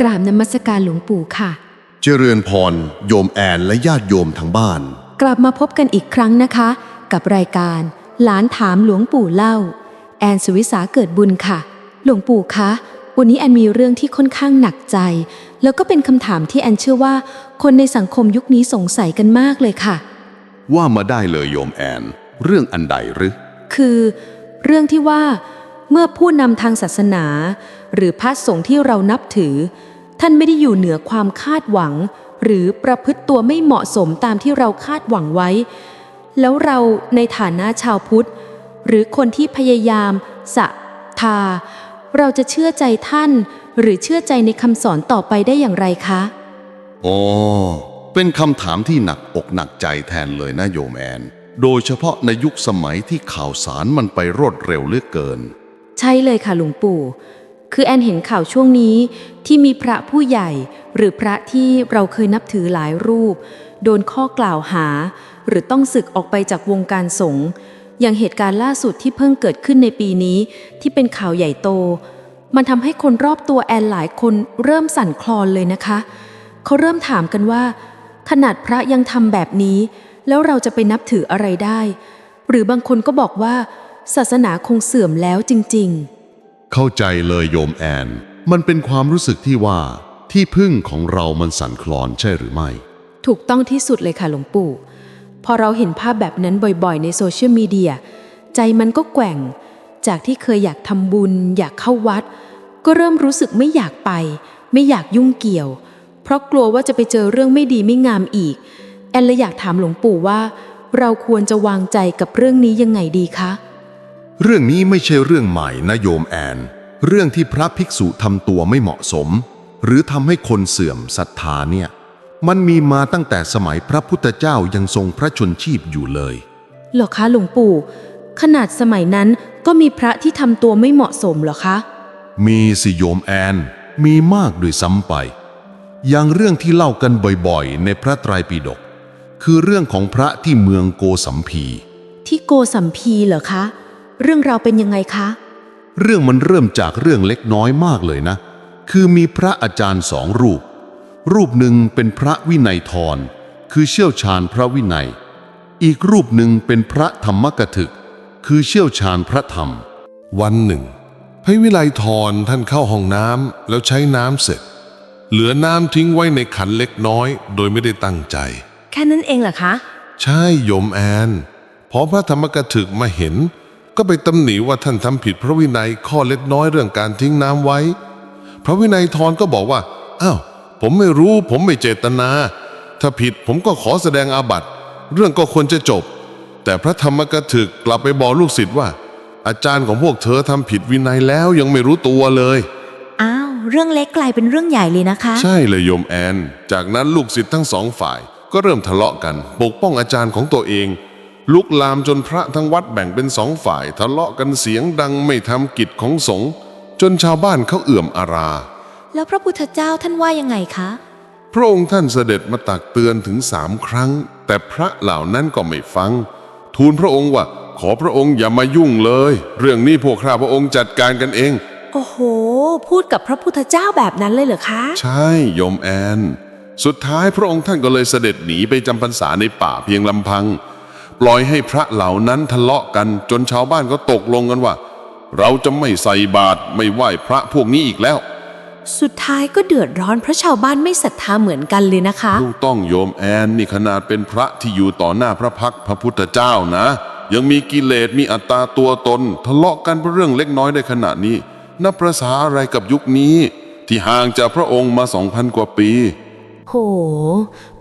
กราบนมัสการหลวงปู่ค่ะ เจริญพร โยมแอนและญาติโยมทั้งบ้าน กลับมาพบกันอีกครั้งนะคะ กับรายการ หลานถามหลวงปู่เล่า แอนสุวิสาเกิดบุญค่ะ หลวงปู่คะ วันนี้แอนมีเรื่องที่ค่อนข้างหนักใจ แล้วก็เป็นคำถามที่แอนเชื่อว่า คนในสังคมยุคนี้สงสัยกันมากเลยค่ะ ว่ามาได้เลยโยมแอน เรื่องอันใดหรือ คือ เรื่องที่ว่า เมื่อผู้นำทางศาสนา หรือพระสงฆ์ที่เรานับถือ ท่านไม่ได้อยู่เหนือความคาดหวัง หรือประพฤติตัวไม่เหมาะสมตามที่เราคาดหวังไว้ แล้วเราในฐานะชาวพุทธ หรือคนที่พยายามศรัทา เราจะเชื่อใจท่าน หรือเชื่อใจในคำสอนต่อไปได้อย่างไรคะอ๋อเป็นคำถามที่หนักอกหนักใจแทนเลยนะโยมแอนโดยเฉพาะในยุคสมัยที่ข่าวสารมันไปรวดเร็วเหลือเกิน ใช่เลยค่ะหลวงปู่ คือแอนเห็นข่าวช่วงนี้ที่มีพระผู้ใหญ่หรือพระที่เราเคยนับถือหลายรูป โดนข้อกล่าวหา หรือต้องศึกออกไปจากวงการสงฆ์อย่างเหตุการณ์ล่าสุดที่เพิ่งเกิดขึ้นในปีนี้ที่เป็นข่าวใหญ่โต มันทำให้คนรอบตัวแอนหลายคนเริ่มสั่นคลอนเลยนะคะ เขาเริ่มถามกันว่า ขนาดพระยังทำแบบนี้ แล้วเราจะไปนับถืออะไรได้ หรือบางคนก็บอกว่า ศาสนาคงเสื่อมแล้วจริง ๆ เข้าใจเลยโยมแอน มันเป็นความรู้สึกที่ว่า ที่พึ่งของเรามันสั่นคลอนใช่หรือไม่ ถูกต้องที่สุดเลยค่ะหลวงปู่ พอเราเห็นภาพแบบนั้นบ่อยๆ ในโซเชียลมีเดียใจมันก็แกว่ง จากที่เคยอยากทำบุญ อยากเข้าวัด ก็เริ่มรู้สึกไม่อยากไป ไม่อยากยุ่งเกี่ยว เพราะกลัวว่าจะไปเจอเรื่องไม่ดีไม่งามอีก แอนเลยอยากถามหลวงปู่ว่า เราควรจะวางใจกับเรื่องนี้ยังไงดีคะ เรื่องนี้ไม่ใช่เรื่องใหม่นะโยมแอน เรื่องที่พระภิกษุทำตัวไม่เหมาะสม หรือทำให้คนเสื่อมศรัทธาเนี่ย มันมีมาตั้งแต่สมัยพระพุทธเจ้ายังทรงพระชนชีพอยู่เลยเหรอคะหลวงปู่ ขนาดสมัยนั้นก็มีพระที่ทำตัวไม่เหมาะสมเหรอคะ มีสิโยมแอน มีมากด้วยซ้ำไป อย่างเรื่องที่เล่ากันบ่อยๆ ในพระไตรปิฎกคือเรื่องของพระที่เมืองโกสัมพีที่โกสัมพีเหรอคะ เรื่องราวเป็นยังไงคะ เรื่องมันเริ่มจากเรื่องเล็กน้อยมากเลยนะ คือมีพระอาจารย์สองรูป รูปหนึ่งเป็นพระวินัยทร คือเชี่ยวชาญพระวินัย อีกรูปหนึ่งเป็นพระธรรมกถึก คือเชี่ยวชาญพระธรรม วันหนึ่งพระวิไลทรท่านเข้าห้องน้ำแล้วใช้น้ำเสร็จ เหลือน้ำทิ้งไว้ในขันเล็กน้อย โดยไม่ได้ตั้งใจ แค่นั้นเองเหรอคะ ใช่โยมแอน พอพระธรรมกถึกมาเห็น ก็ไปตำหนิว่าท่านทำผิดพระวินัยข้อเล็กน้อยเรื่องการทิ้งน้ำไว้ พระวินัยทรก็บอกว่าอ้าวผมไม่รู้ผมไม่เจตนา ถ้าผิดผมก็ขอแสดงอาบัติ เรื่องก็ควรจะจบ แต่พระธรรมกถึกกลับไปบอกลูกศิษย์ว่า อาจารย์ของพวกเธอทำผิดวินัยแล้วยังไม่รู้ตัวเลยอ้าวเรื่องเล็กกลายเป็นเรื่องใหญ่เลยนะคะ ใช่เลยโยมแอน จากนั้นลูกศิษย์ทั้งสองฝ่าย ก็เริ่มทะเลาะกัน ปกป้องอาจารย์ของตัวเอง ลุกลามจนพระทั้งวัดแบ่งเป็นสองฝ่ายทะเลาะกันเสียงดังไม่ทำกิจของสงฆ์จนชาวบ้านเขาเอื่อมอารา แล้วพระพุทธเจ้าท่านว่ายังไงคะ พระองค์ท่านเสด็จมาตักเตือนถึงสามครั้ง แต่พระเหล่านั้นก็ไม่ฟัง ทูลพระองค์ว่า ขอพระองค์อย่ามายุ่งเลย เรื่องนี้พวกข้าพระองค์จัดการกันเอง โอ้โห พูดกับพระพุทธเจ้าแบบนั้นเลยเหรอคะ ใช่โยมแอน สุดท้ายพระองค์ท่านก็เลยเสด็จหนีไปจำพรรษาในป่าเพียงลำพัง ปล่อยให้พระเหล่านั้นทะเลาะกันจนชาวบ้านก็ตกลงกันว่า เราจะไม่ใส่บาตรไม่ไหว้พระพวกนี้อีกแล้ว สุดท้ายก็เดือดร้อนเพราะชาวบ้านไม่ศรัทธาเหมือนกันเลยนะคะถูกต้องโยมแอนนี่ขนาดเป็นพระที่อยู่ต่อหน้าพระพักตร์พระพุทธเจ้านะ ยังมีกิเลสมีอัตตาตัวตน ทะเลาะกันเพราะเรื่องเล็กน้อยได้ขนาดนี้นับประษาอะไรกับยุคนี้ ที่ห่างจากพระองค์มาสองพันกว่าปี โห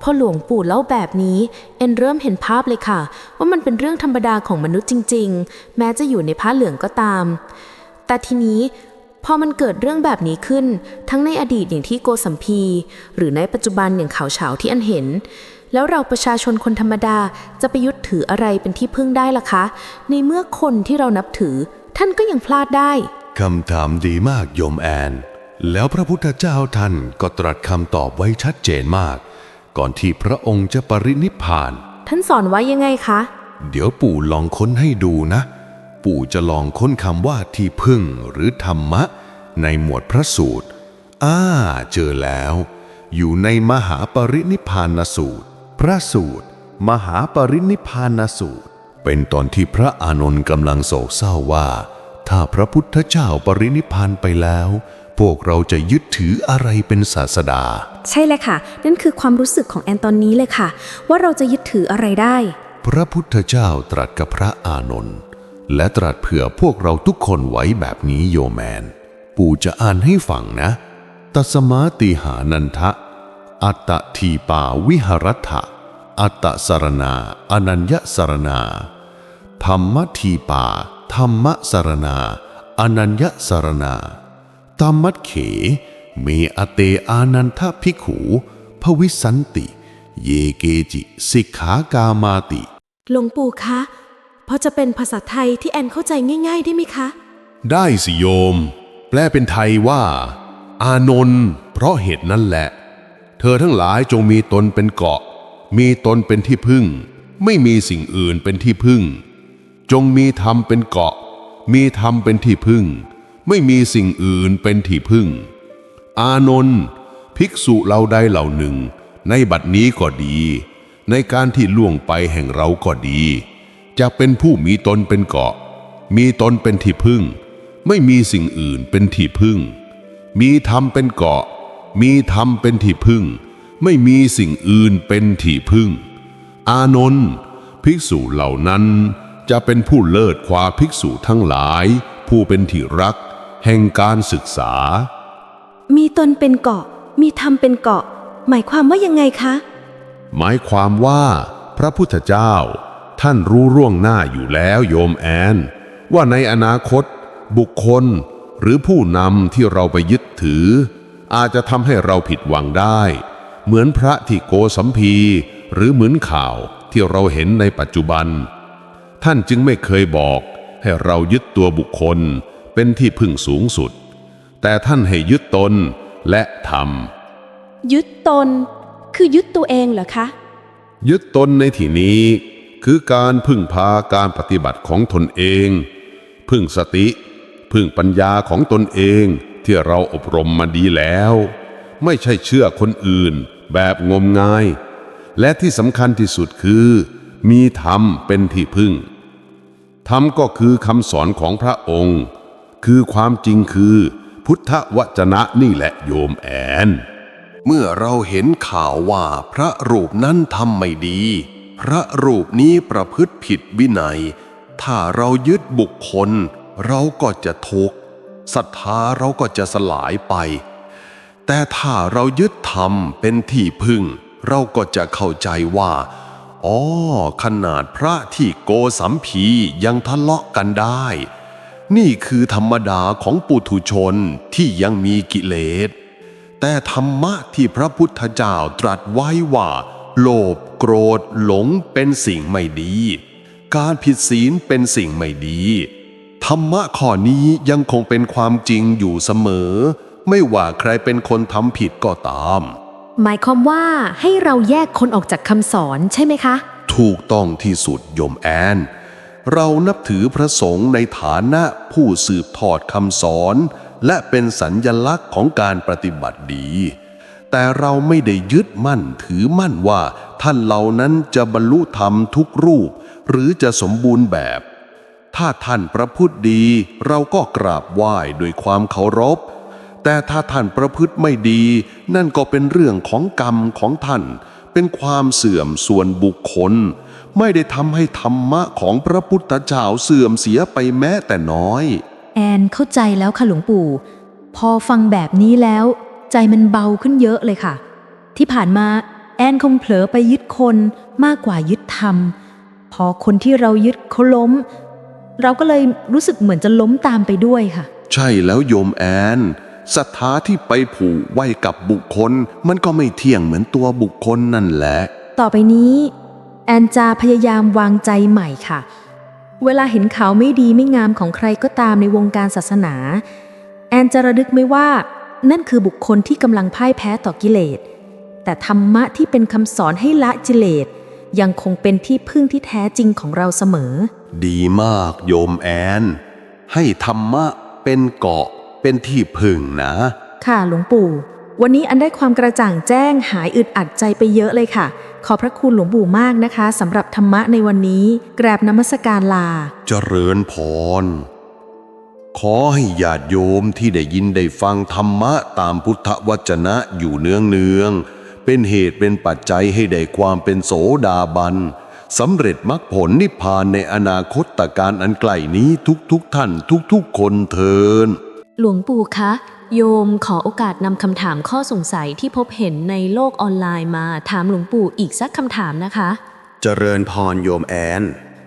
พ่อหลวงปู่เล่าแบบนี้ เอ็นเริ่มเห็นภาพเลยค่ะ ว่ามันเป็นเรื่องธรรมดาของมนุษย์จริง ๆ แม้จะอยู่ในผ้าเหลืองก็ตาม แต่ทีนี้พอมันเกิดเรื่องแบบนี้ขึ้น ทั้งในอดีตอย่างที่โกสัมพี หรือในปัจจุบันอย่างข่าวเฉาที่อันเห็น แล้วเราประชาชนคนธรรมดาจะไปยึดถืออะไรเป็นที่พึ่งได้ล่ะคะ ในเมื่อคนที่เรานับถือ ท่านก็ยังพลาดได้คำถามดีมากโยมแอน แล้วพระพุทธเจ้าท่านก็ตรัสคำตอบไว้ชัดเจนมาก ก่อนที่พระองค์จะปรินิพพาน ท่านสอนไว้ยังไงคะ เดี๋ยวปู่ลองค้นให้ดูนะ ปู่จะลองค้นคำว่าที่พึ่งหรือธรรมะ ในหมวดพระสูตรอ้าเจอแล้ว อยู่ในมหาปรินิพพานสูตร พระสูตร มหาปรินิพพานสูตร เป็นตอนที่พระอานนท์กำลังโศกเศร้าว่า ถ้าพระพุทธเจ้าปรินิพพานไปแล้ว พวกเราจะยึดถืออะไรเป็นศาสดา ใช่เลยค่ะ นั่นคือความรู้สึกของแอนตอนนี้เลยค่ะ ว่าเราจะยึดถืออะไรได้ พระพุทธเจ้าตรัสกับพระอานนท์และตรัสเผื่อพวกเราทุกคนไว้แบบนี้โยแมน ปู่จะอ่านให้ฟังนะตัสมาติหานันทะ อัตตทีปาวิหรัตถะอัตตสรณาอนัญญสรณาธรรมทีปา ธรรมสรณาอนัญญสรณา ตามมัดเข เมอเตอานันทภิกขุภวิสันติ เยเกจิ สิกขากามาติ หลวงปู่คะพอจะเป็นภาษาไทยที่แอนเข้าใจง่าย ๆ ได้ไหมคะ ได้สิโยม แปลเป็นไทยว่า อานนท์เพราะเหตุนั้นแหละ เธอทั้งหลายจงมีตนเป็นเกาะ มีตนเป็นที่พึ่ง ไม่มีสิ่งอื่นเป็นที่พึ่ง จงมีธรรมเป็นเกาะ มีธรรมเป็นที่พึ่ง ไม่มีสิ่งอื่นเป็นที่พึ่ง อานนท์ภิกษุเราใดเหล่าหนึ่ง ในบัดนี้ก็ดี ในการที่ล่วงไปแห่งเราก็ดี จะเป็นผู้มีตนเป็นเกาะ มีตนเป็นที่พึ่ง ไม่มีสิ่งอื่นเป็นที่พึ่ง มีธรรมเป็นเกาะ มีธรรมเป็นที่พึ่ง ไม่มีสิ่งอื่นเป็นที่พึ่ง อานนท์ภิกษุเหล่านั้นจะเป็นผู้เลิศกว่าภิกษุทั้งหลาย ผู้เป็นที่รัก แห่งการศึกษา มีตนเป็นเกาะ มีธรรมเป็นเกาะ หมายความว่ายังไงคะ หมายความว่า พระพุทธเจ้า ท่านรู้ร่วงหน้าอยู่แล้วโยมแอน ว่าในอนาคต บุคคล หรือผู้นำที่เราไปยึดถือ อาจจะทำให้เราผิดหวังได้ เหมือนพระที่โกสัมพีหรือเหมือนข่าวที่เราเห็นในปัจจุบัน ท่านจึงไม่เคยบอกให้เรายึดตัวบุคคล เป็นที่พึ่งสูงสุด แต่ท่านให้ยึดตนและธรรม ยึดตน คือยึดตัวเองเหรอคะ ยึดตนในที่นี้ คือการพึ่งพาการปฏิบัติของตนเอง พึ่งสติ พึ่งปัญญาของตนเองที่เราอบรมมาดีแล้ว ไม่ใช่เชื่อคนอื่นแบบงมงาย และที่สำคัญที่สุดคือ มีธรรมเป็นที่พึ่งธรรมก็คือคำสอนของพระองค์ คือความจริงคือ พุทธวจนะนี่แหละโยมแอน เมื่อเราเห็นข่าวว่าพระรูปนั้นทำไม่ดี พระรูปนี้ประพฤติผิดวินัย ถ้าเรายึดบุคคล เราก็จะทุกข์ศรัทธาเราก็จะสลายไป แต่ถ้าเรายึดธรรมเป็นที่พึ่ง เราก็จะเข้าใจว่าอ๋อขนาดพระที่โกสัมพียังทะเลาะกันได้ นี่คือธรรมดาของปุถุชนที่ยังมีกิเลส แต่ธรรมะที่พระพุทธเจ้าตรัสไว้ว่า โลภโกรธหลงเป็นสิ่งไม่ดี การผิดศีลเป็นสิ่งไม่ดี ธรรมะข้อนี้ยังคงเป็นความจริงอยู่เสมอ ไม่ว่าใครเป็นคนทำผิดก็ตาม หมายความว่าให้เราแยกคนออกจากคำสอนใช่ไหมคะ ถูกต้องที่สุดโยมแอน เรานับถือพระสงฆ์ในฐานะผู้สืบทอดคำสอน และเป็นสัญญลักษณ์ของการปฏิบัติดี แต่เราไม่ได้ยึดมั่นถือมั่นว่า ท่านเหล่านั้นจะบรรลุธรรมทุกรูป หรือจะสมบูรณ์แบบ ถ้าท่านประพฤติดี เราก็กราบไหว้ด้วยความเคารพแต่ถ้าท่านประพฤติไม่ดี นั่นก็เป็นเรื่องของกรรมของท่าน เป็นความเสื่อมส่วนบุคคล ไม่ได้ทำให้ธรรมะของพระพุทธเจ้าเสื่อมเสียไปแม้แต่น้อย แอนเข้าใจแล้วค่ะหลวงปู่ พอฟังแบบนี้แล้ว ใจมันเบาขึ้นเยอะเลยค่ะ ที่ผ่านมาแอนคงเผลอไปยึดคนมากกว่ายึดธรรม พอคนที่เรายึดเขาล้ม เราก็เลยรู้สึกเหมือนจะล้มตามไปด้วยค่ะ ใช่แล้วโยมแอนศรัทธาที่ไปผูกไว้กับบุคคล มันก็ไม่เที่ยงเหมือนตัวบุคคลนั่นแหละ ต่อไปนี้ แอนจะพยายามวางใจใหม่ค่ะ เวลาเห็นข่าวไม่ดีไม่งามของใครก็ตามในวงการศาสนา แอนจะระลึกไม่ว่า นั่นคือบุคคลที่กำลังพ่ายแพ้ต่อกิเลส แต่ธรรมะที่เป็นคำสอนให้ละกิเลส ยังคงเป็นที่พึ่งที่แท้จริงของเราเสมอ ดีมากโยมแอน ให้ธรรมะเป็นเกาะเป็นที่พึ่งนะ ค่ะหลวงปู่ วันนี้อันได้ความกระจ่างแจ้งหายอึดอัดใจไปเยอะเลยค่ะ ขอบพระคุณหลวงปู่มากนะคะสำหรับธรรมะในวันนี้แกราบนมัสการลา เจริญพร ขอให้ญาติโยมที่ได้ยินได้ฟังธรรมะตามพุทธวจนะอยู่เนืองเนืองๆเป็นเหตุเป็นปัจจัยให้ได้ความเป็นโสดาบันสำเร็จมรรคผลนิพพานในอนาคตการอันไกลนี้ทุกๆทท่านทุกๆคนเทินหลวงปู่คะ โยมขอโอกาสนำคำถามข้อสงสัยที่พบเห็นในโลกออนไลน์มาถามหลวงปู่อีกสักคำถามนะคะ เจริญพรโยมแอน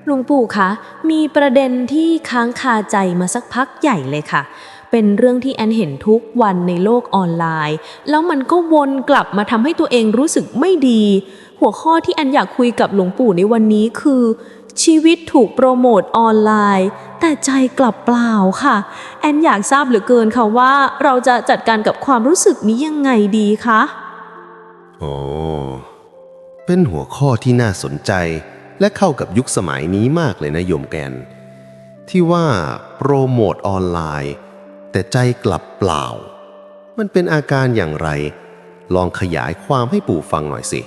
หลวงปู่คะ มีประเด็นที่ค้างคาใจมาสักพักใหญ่เลยค่ะ เป็นเรื่องที่แอนเห็นทุกวันในโลกออนไลน์ แล้วมันก็วนกลับมาทำให้ตัวเองรู้สึกไม่ดี หัวข้อที่แอนอยากคุยกับหลวงปู่ในวันนี้คือ ชีวิตถูกโปรโมทออนไลน์ แต่ใจกลับเปล่าค่ะ แอนอยากทราบเหลือเกินค่ะว่าเราจะจัดการกับความรู้สึกนี้ยังไงดีคะโอ้เป็นหัวข้อที่น่าสนใจและเข้ากับยุคสมัยนี้มากเลยนะโยมแกน ที่ว่าโปรโมทออนไลน์ แต่ใจกลับเปล่า มันเป็นอาการอย่างไร ลองขยายความให้ปู่ฟังหน่อยสิ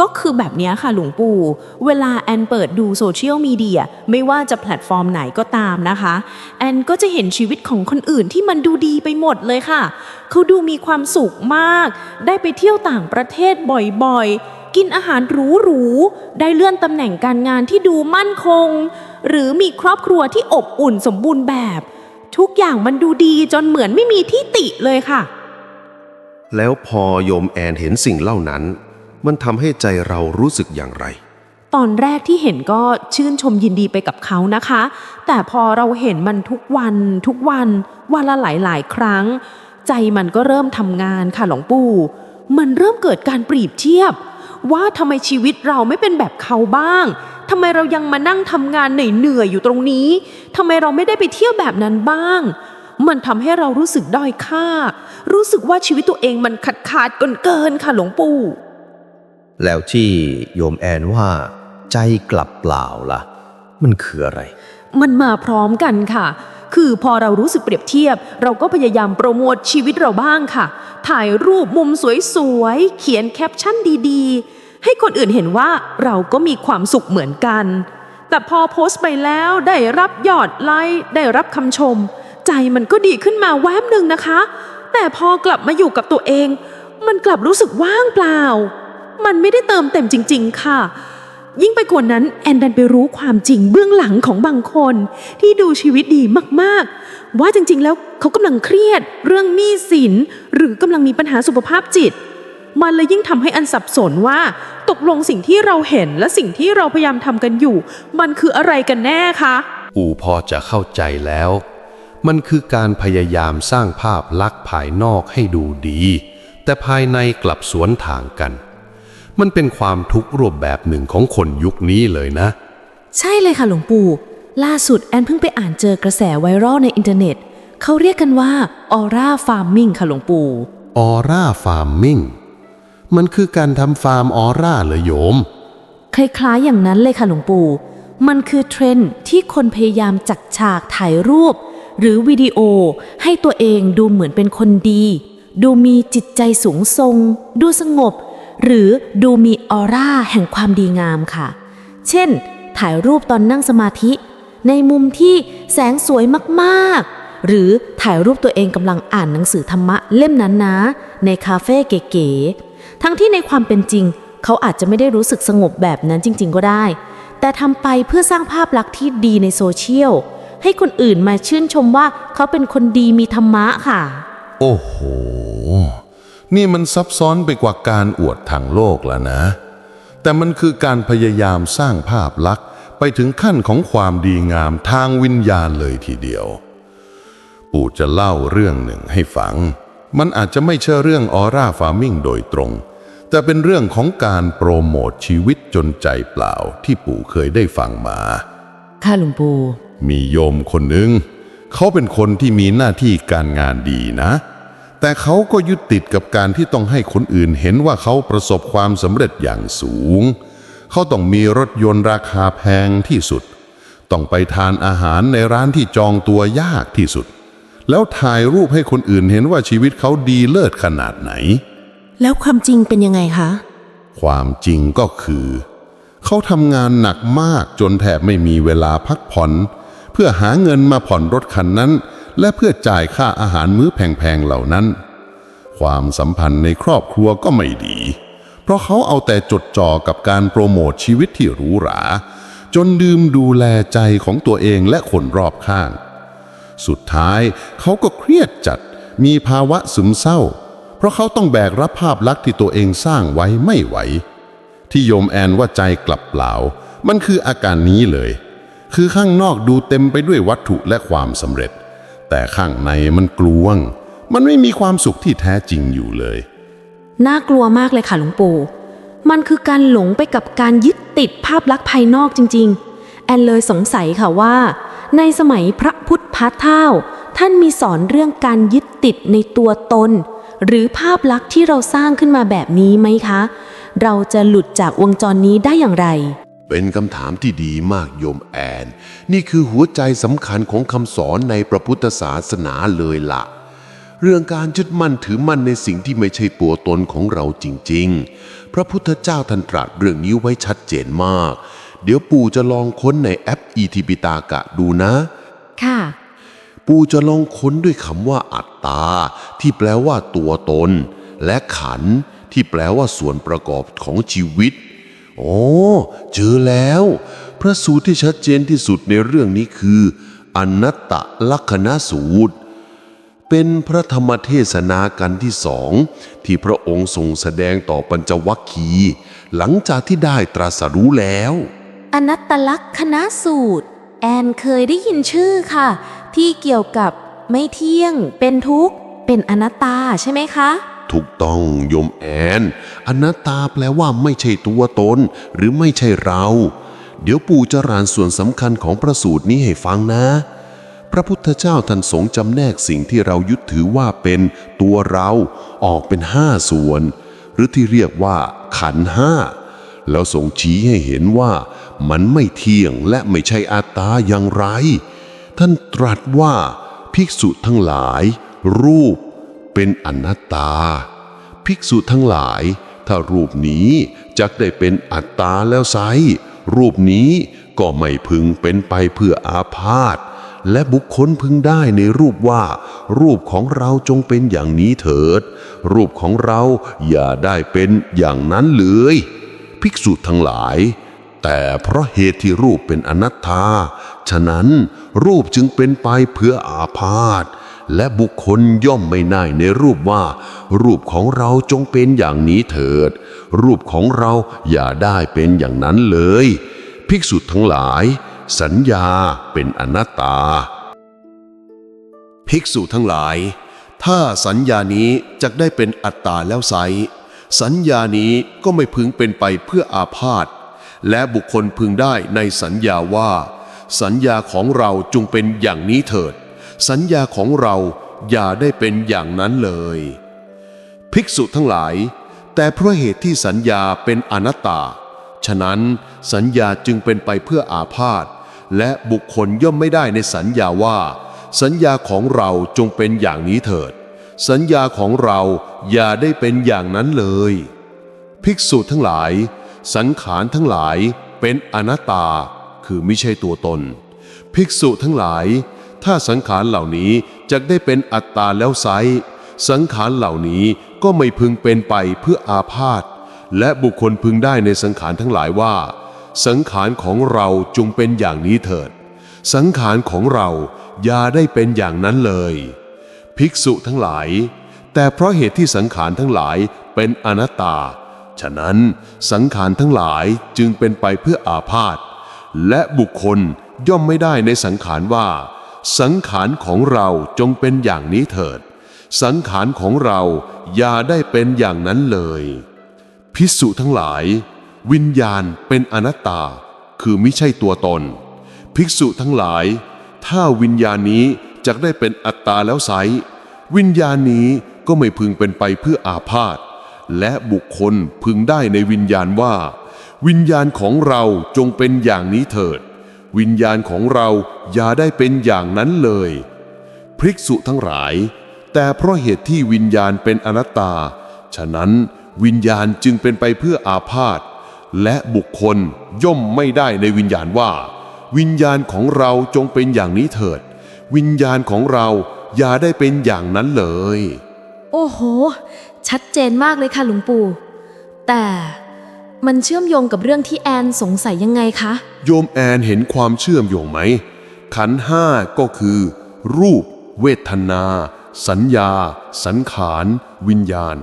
ก็คือแบบนี้ค่ะหลวงปู่ เวลาแอนเปิดดูโซเชียลมีเดียไม่ว่าจะแพลตฟอร์มไหนก็ตามนะคะ แอนก็จะเห็นชีวิตของคนอื่นที่มันดูดีไปหมดเลยค่ะ เขาดูมีความสุขมาก ได้ไปเที่ยวต่างประเทศบ่อยๆ กินอาหารหรูๆ ได้เลื่อนตำแหน่งการงานที่ดูมั่นคง หรือมีครอบครัวที่อบอุ่นสมบูรณ์แบบ ทุกอย่างมันดูดีจนเหมือนไม่มีที่ติเลยค่ะ แล้วพอโยมแอนเห็นสิ่งเหล่านั้น มันทำให้ใจเรารู้สึกอย่างไร ตอนแรกที่เห็นก็ชื่นชมยินดีไปกับเขานะคะ แต่พอเราเห็นมันทุกวันทุกวันวันละหลายๆ ครั้ง ใจมันก็เริ่มทำงานค่ะหลวงปู่ มันเริ่มเกิดการเปรียบเทียบ ว่าทำไมชีวิตเราไม่เป็นแบบเขาบ้างทำไมเรายังมานั่งทำงานเหนื่อยๆอยู่ตรงนี้ทำไมเราไม่ได้ไปเที่ยวแบบนั้นบ้าง มันทำให้เรารู้สึกด้อยค่า รู้สึกว่าชีวิตตัวเองมันขาดขาดๆเกินค่ะหลวงปู่ แล้วที่โยมแอนว่า ใจกลับเปล่าล่ะ มันคืออะไร มันมาพร้อมกันค่ะ คือพอเรารู้สึกเปรียบเทียบ เราก็พยายามโปรโมทชีวิตเราบ้างค่ะ ถ่ายรูปมุมสวยๆ เขียนแคปชั่นดีๆ ให้คนอื่นเห็นว่าเราก็มีความสุขเหมือนกัน แต่พอโพสต์ไปแล้วได้รับยอดไลค์ได้รับคำชม ใจมันก็ดีขึ้นมาแวบหนึ่งนะคะ แต่พอกลับมาอยู่กับตัวเอง มันกลับรู้สึกว่างเปล่า มันไม่ได้เติมเต็มจริง ๆ ค่ะ ยิ่งไปกว่านั้นแอนดันไปรู้ความจริงเบื้องหลังของบางคน ที่ดูชีวิตดีมากๆ ว่าจริงๆ แล้วเขากำลังเครียด เรื่องหนี้สิน หรือกำลังมีปัญหาสุขภาพจิต มันเลยยิ่งทำให้อันสับสนว่า ตกลงสิ่งที่เราเห็นและสิ่งที่เราพยายามทำกันอยู่ มันคืออะไรกันแน่คะปู่พอจะเข้าใจแล้ว มันคือการพยายามสร้างภาพลักษณ์ภายนอกให้ดูดี แต่ภายในกลับสวนทางกัน มันเป็นความทุกข์รูปแบบหนึ่งของคนยุคนี้เลยนะ ใช่เลยค่ะหลวงปู่ ล่าสุดแอนเพิ่งไปอ่านเจอกระแสไวรัลในอินเทอร์เน็ต เขาเรียกกันว่าออร่าฟาร์มิงค่ะหลวงปู่ออร่าฟาร์มมิ่งมันคือการทำฟาร์มออร่าเหรอโยม คล้ายๆอย่างนั้นเลยค่ะหลวงปู่ มันคือเทรนด์ที่คนพยายามจัดฉากถ่ายรูป หรือวิดีโอ ให้ตัวเองดูเหมือนเป็นคนดี ดูมีจิตใจสูงทรง ดูสงบ หรือดูมีออร่าแห่งความดีงามค่ะ เช่น ถ่ายรูปตอนนั่งสมาธิ ในมุมที่แสงสวยมากๆ หรือถ่ายรูปตัวเองกำลังอ่านหนังสือธรรมะเล่มนั้นนะ ในคาเฟ่เก๋ๆ ทั้งที่ในความเป็นจริง เขาอาจจะไม่ได้รู้สึกสงบแบบนั้นจริง ๆ ก็ได้ แต่ทำไปเพื่อสร้างภาพลักษณ์ที่ดีในโซเชียลให้คนอื่นมาชื่นชมว่าเขาเป็นคนดีมีธรรมะค่ะ โอ้โห นี่มันซับซ้อนไปกว่าการอวดทางโลกแล้วนะ แต่มันคือการพยายามสร้างภาพลักษณ์ไปถึงขั้นของความดีงามทางวิญญาณเลยทีเดียว ปู่จะเล่าเรื่องหนึ่งให้ฟัง มันอาจจะไม่ใช่เรื่องออร่าฟาร์มิงโดยตรง แต่เป็นเรื่องของการโปรโมทชีวิตจนใจเปล่าที่ปู่เคยได้ฟังมา ค่ะหลวงปู่ มีโยมคนหนึ่ง เขาเป็นคนที่มีหน้าที่การงานดีนะ แต่เขาก็ยึดติดกับการที่ต้องให้คนอื่นเห็นว่าเขาประสบความสำเร็จอย่างสูง เขาต้องมีรถยนต์ราคาแพงที่สุด ต้องไปทานอาหารในร้านที่จองตัวยากที่สุด แล้วถ่ายรูปให้คนอื่นเห็นว่าชีวิตเขาดีเลิศขนาดไหน แล้วความจริงเป็นยังไงคะ ความจริงก็คือ เขาทำงานหนักมากจนแทบไม่มีเวลาพักผ่อน เพื่อหาเงินมาผ่อนรถคันนั้น และเพื่อจ่ายค่าอาหารมื้อแพงๆเหล่านั้น ความสัมพันธ์ในครอบครัวก็ไม่ดี เพราะเขาเอาแต่จดจ่อกับการโปรโมทชีวิตที่หรูหรา จนลืมดูแลใจของตัวเองและคนรอบข้าง สุดท้ายเขาก็เครียดจัดมีภาวะซึมเศร้า เพราะเขาต้องแบกรับภาพลักษณ์ที่ตัวเองสร้างไว้ไม่ไหว ที่โยมแอนว่าใจกลับเปล่า มันคืออาการนี้เลย คือข้างนอกดูเต็มไปด้วยวัตถุและความสำเร็จ แต่ข้างในมันกลวง มันไม่มีความสุขที่แท้จริงอยู่เลย น่ากลัวมากเลยค่ะหลวงปู่ มันคือการหลงไปกับการยึดติดภาพลักษณ์ภายนอกจริง ๆ แอนเลยสงสัยค่ะว่า ในสมัยพระพุทธพาเท่า ท่านมีสอนเรื่องการยึดติดในตัวตน หรือภาพลักษณ์ที่เราสร้างขึ้นมาแบบนี้ไหมคะ เราจะหลุดจากวงจรนี้ได้อย่างไร เป็นคำถามที่ดีมากโยมแอน นี่คือหัวใจสำคัญของคำสอนในพระพุทธศาสนาเลยละเรื่องการยึดมั่นถือมั่นในสิ่งที่ไม่ใช่ตัวตนของเราจริง ๆ พระพุทธเจ้าท่านตรัสเรื่องนี้ไว้ชัดเจนมาก เดี๋ยวปู่จะลองค้นในแอปอีทิปิตากะดูนะ ค่ะ ปูจะลองค้นด้วยคำว่าอัตตา ที่แปลว่าตัวตน และขันธ์ที่แปลว่าส่วนประกอบของชีวิต โอ้เจอแล้ว พระสูตรที่ชัดเจนที่สุดในเรื่องนี้คือ อนัตตลักษณสูตร เป็นพระธรรมเทศนากันที่สองที่พระองค์ทรงแสดงต่อปัญจวัคคีย์หลังจากที่ได้ตรัสรู้แล้ว อนัตตลักษณสูตร แอนเคยได้ยินชื่อค่ะ ที่เกี่ยวกับไม่เที่ยง เป็นทุกข์ เป็นอนัตตาใช่ไหมคะ ถูกต้องโยมแอน อนัตตาแปลว่าไม่ใช่ตัวตน หรือไม่ใช่เรา เดี๋ยวปู่จะรานส่วนสำคัญของประสูตรนี้ให้ฟังนะ พระพุทธเจ้าท่านสงจำแนกสิ่งที่เรายึดถือว่าเป็นตัวเราออกเป็นห้าส่วน หรือที่เรียกว่า ขันห้าแล้วทรงชี้ให้เห็นว่ามันไม่เที่ยงและไม่ใช่อัตตาอย่างไร ท่านตรัสว่าภิกษุทั้งหลาย รูป เป็นอนัตตา ภิกษุทั้งหลาย ถ้ารูปนี้จักได้เป็นอัตตาแล้วไซรูปนี้ก็ไม่พึงเป็นไปเพื่ออาพาธและบุคคลพึงได้ในรูปว่า รูปของเราจงเป็นอย่างนี้เถิด รูปของเราอย่าได้เป็นอย่างนั้นเลย ภิกษุทั้งหลาย แต่เพราะเหตุที่รูปเป็นอนัตตา ฉะนั้นรูปจึงเป็นไปเพื่ออาพาธ และบุคคลย่อมไม่ได้ในรูปว่า รูปของเราจงเป็นอย่างนี้เถิด รูปของเราอย่าได้เป็นอย่างนั้นเลย ภิกษุทั้งหลาย สัญญาเป็นอนัตตา ภิกษุทั้งหลาย ถ้าสัญญานี้จะได้เป็นอัตตาแล้วไซสัญญานี้ก็ไม่พึงเป็นไปเพื่ออาพาธและบุคคลพึงได้ในสัญญาว่า สัญญาของเราจงเป็นอย่างนี้เถิด สัญญาของเราอย่าได้เป็นอย่างนั้นเลย ภิกษุทั้งหลาย แต่เพราะเหตุที่สัญญาเป็นอนัตตา ฉะนั้นสัญญาจึงเป็นไปเพื่ออาพาธและบุคคลย่อมไม่ได้ในสัญญาว่า สัญญาของเราจงเป็นอย่างนี้เถิด สัญญาของเราอย่าได้เป็นอย่างนั้นเลย ภิกษุทั้งหลาย สังขารทั้งหลายเป็นอนัตตา คือไม่ใช่ตัวตน ภิกษุทั้งหลาย ถ้าสังขารเหล่านี้จะได้เป็นอัตตาแล้วไซสังขารเหล่านี้ก็ไม่พึงเป็นไปเพื่ออาพาธและบุคคลพึงได้ในสังขารทั้งหลายว่า สังขารของเราจงเป็นอย่างนี้เถิด สังขารของเราอย่าได้เป็นอย่างนั้นเลย ภิกษุทั้งหลาย แต่เพราะเหตุที่สังขารทั้งหลายเป็นอนัตตา ฉะนั้นสังขารทั้งหลายจึงเป็นไปเพื่ออาพาธและบุคคลย่อมไม่ได้ในสังขารว่า สังขารของเราจงเป็นอย่างนี้เถิด สังขารของเราอย่าได้เป็นอย่างนั้นเลย พิสุทั้งหลาย วิญญาณเป็นอนัตตา คือไม่ใช่ตัวตน ภิกษุทั้งหลาย ถ้าวิญญาณนี้จะได้เป็นอัตตาแล้วไซวิญญาณนี้ก็ไม่พึงเป็นไปเพื่ออาพาธและบุคคลพึงได้ในวิญญาณว่า วิญญาณของเราจงเป็นอย่างนี้เถิด วิญญาณของเราอย่าได้เป็นอย่างนั้นเลยพภิกษุทั้งหลาย แต่เพราะเหตุที่วิญญาณเป็นอนัตตา ฉะนั้นวิญญาณจึงเป็นไปเพื่ออาพาธและบุคคลย่อมไม่ได้ในวิญญาณว่า วิญญาณของเราจงเป็นอย่างนี้เถิด วิญญาณของเราอย่าได้เป็นอย่างนั้นเลย โอ้โห ชัดเจนมากเลยค่ะหลวงปู่ แต่ มันเชื่อมโยงกับเรื่องที่แอนสงสัยยังไงคะ โยมแอนเห็นความเชื่อมโยงไหม ขันห้าก็คือ รูป เวทนา สัญญา สังขาร วิญญาณ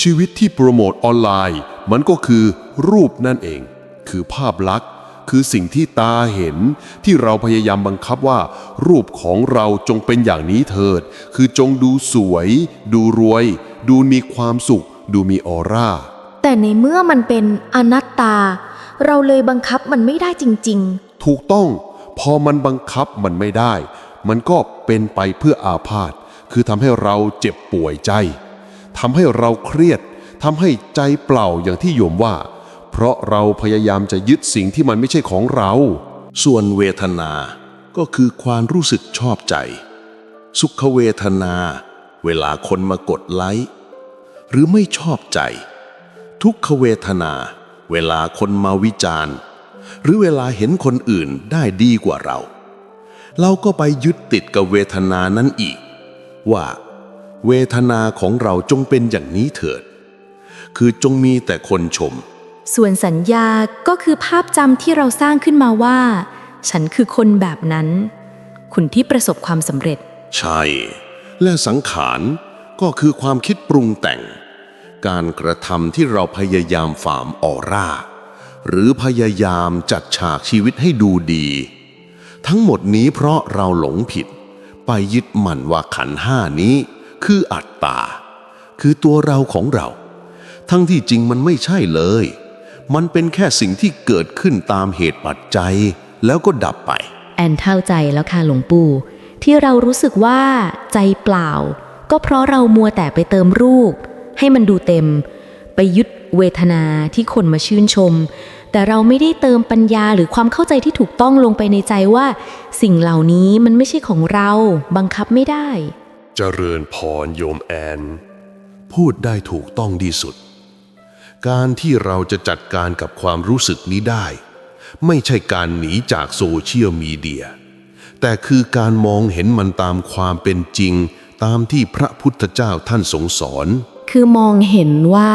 ชีวิตที่โปรโมทออนไลน์ มันก็คือรูปนั่นเอง คือภาพลักษณ์ คือสิ่งที่ตาเห็นที่เราพยายามบังคับว่า รูปของเราจงเป็นอย่างนี้เถิด คือจงดูสวย ดูรวย ดูมีความสุข ดูมีออร่า แต่ในเมื่อมันเป็นอนัตตา เราเลยบังคับมันไม่ได้จริงถูกต้องพอมันบังคับมันไม่ได้ มันก็เป็นไปเพื่ออาพาธคือทำให้เราเจ็บป่วยใจทำให้เราเครียดทำให้ใจเปล่าอย่างที่โยมว่า เพราะเราพยายามจะยึดสิ่งที่มันไม่ใช่ของเรา ส่วนเวทนาก็คือความรู้สึกชอบใจ สุขเวทนา เวลาคนมากดไลค์หรือไม่ชอบใจ ทุกขเวทนา เวลาคนมาวิจารณ์ หรือเวลาเห็นคนอื่นได้ดีกว่าเรา เราก็ไปยึดติดกับเวทนานั้นอีก ว่า เวทนาของเราจงเป็นอย่างนี้เถิด คือจงมีแต่คนชมๆส่วนสัญญาก็คือภาพจำที่เราสร้างขึ้นมาว่า ฉันคือคนแบบนั้น คุณที่ประสบความสำเร็จ ใช่ และสังขารก็คือความคิดปรุงแต่ง การกระทำที่เราพยายามฝ่ามออร่า หรือพยายามจัดฉากชีวิตให้ดูดี ทั้งหมดนี้เพราะเราหลงผิด ไปยึดมั่นว่าขันห้านี้ คืออัตตา คือตัวเราของเรา ทั้งที่จริงมันไม่ใช่เลย มันเป็นแค่สิ่งที่เกิดขึ้นตามเหตุปัจจัย แล้วก็ดับไป แอนเข้าใจแล้วค่ะหลวงปู่ที่เรารู้สึกว่าใจเปล่า ก็เพราะเรามัวแต่ไปเติมรูป ให้มันดูเต็ม ไปยึดเวทนาที่คนมาชื่นชม แต่เราไม่ได้เติมปัญญาหรือความเข้าใจที่ถูกต้องลงไปในใจว่า สิ่งเหล่านี้มันไม่ใช่ของเราบังคับไม่ได้เจริญพรโยมแอน พูดได้ถูกต้องที่สุด การที่เราจะจัดการกับความรู้สึกนี้ได้ ไม่ใช่การหนีจากโซเชียลมีเดีย แต่คือการมองเห็นมันตามความเป็นจริงตามที่พระพุทธเจ้าท่านทรงสอน คือมองเห็นว่า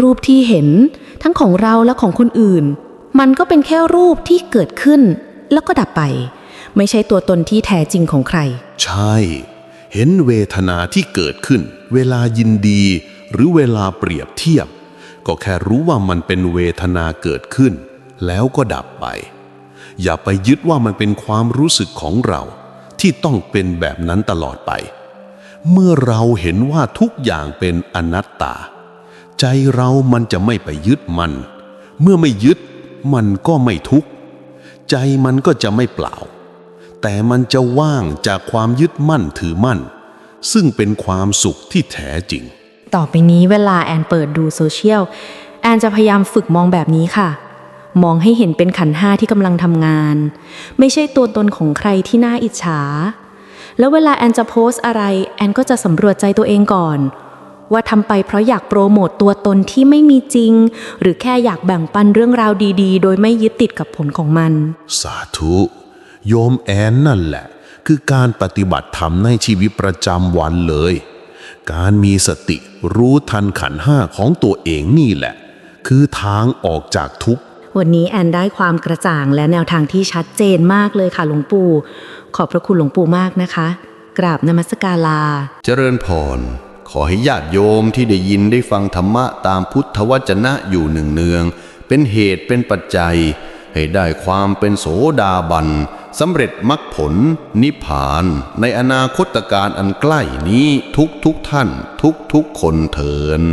รูปที่เห็นทั้งของเราและของคนอื่น มันก็เป็นแค่รูปที่เกิดขึ้น แล้วก็ดับไป ไม่ใช่ตัวตนที่แท้จริงของใคร ใช่ เห็นเวทนาที่เกิดขึ้น เวลายินดี หรือเวลาเปรียบเทียบ ก็แค่รู้ว่ามันเป็นเวทนาเกิดขึ้น แล้วก็ดับไป อย่าไปยึดว่ามันเป็นความรู้สึกของเรา ที่ต้องเป็นแบบนั้นตลอดไป เมื่อเราเห็นว่าทุกอย่างเป็นอนัตตา ใจเรามันจะไม่ไปยึดมัน เมื่อไม่ยึดมันก็ไม่ทุกข์ ใจมันก็จะไม่เปล่า แต่มันจะว่างจากความยึดมั่นถือมั่น ซึ่งเป็นความสุขที่แท้จริง ต่อไปนี้เวลาแอนเปิดดูโซเชียล แอนจะพยายามฝึกมองแบบนี้ค่ะ มองให้เห็นเป็นขันห้าที่กำลังทำงาน ไม่ใช่ตัวตนของใครที่น่าอิจฉา แล้วเวลาแอนจะโพสต์อะไร แอนก็จะสำรวจใจตัวเองก่อน ว่าทำไปเพราะอยากโปรโมตตัวตนที่ไม่มีจริง หรือแค่อยากแบ่งปันเรื่องราวดีๆ โดยไม่ยึดติดกับผลของมัน สาธุ โยมแอนนั่นแหละ คือการปฏิบัติธรรมในชีวิตประจำวันเลย การมีสติรู้ทันขันธ์ห้าของตัวเองนี่แหละ คือทางออกจากทุกข์วันนี้แอนได้ความกระจ่างและแนวทางที่ชัดเจนมากเลยค่ะหลวงปู่ ขอบพระคุณหลวงปู่มากนะคะ กราบนมัสการลา เจริญพร ขอให้ญาติโยมที่ได้ยินได้ฟังธรรมะตามพุทธวจนะอยู่หนึ่งเนือง เป็นเหตุเป็นปัจจัย ให้ได้ความเป็นโสดาบันสำเร็จมรรคผล นิพพาน ในอนาคตการอันใกล้นี้ทุกทุกท่าน ทุกทุกคนเถิน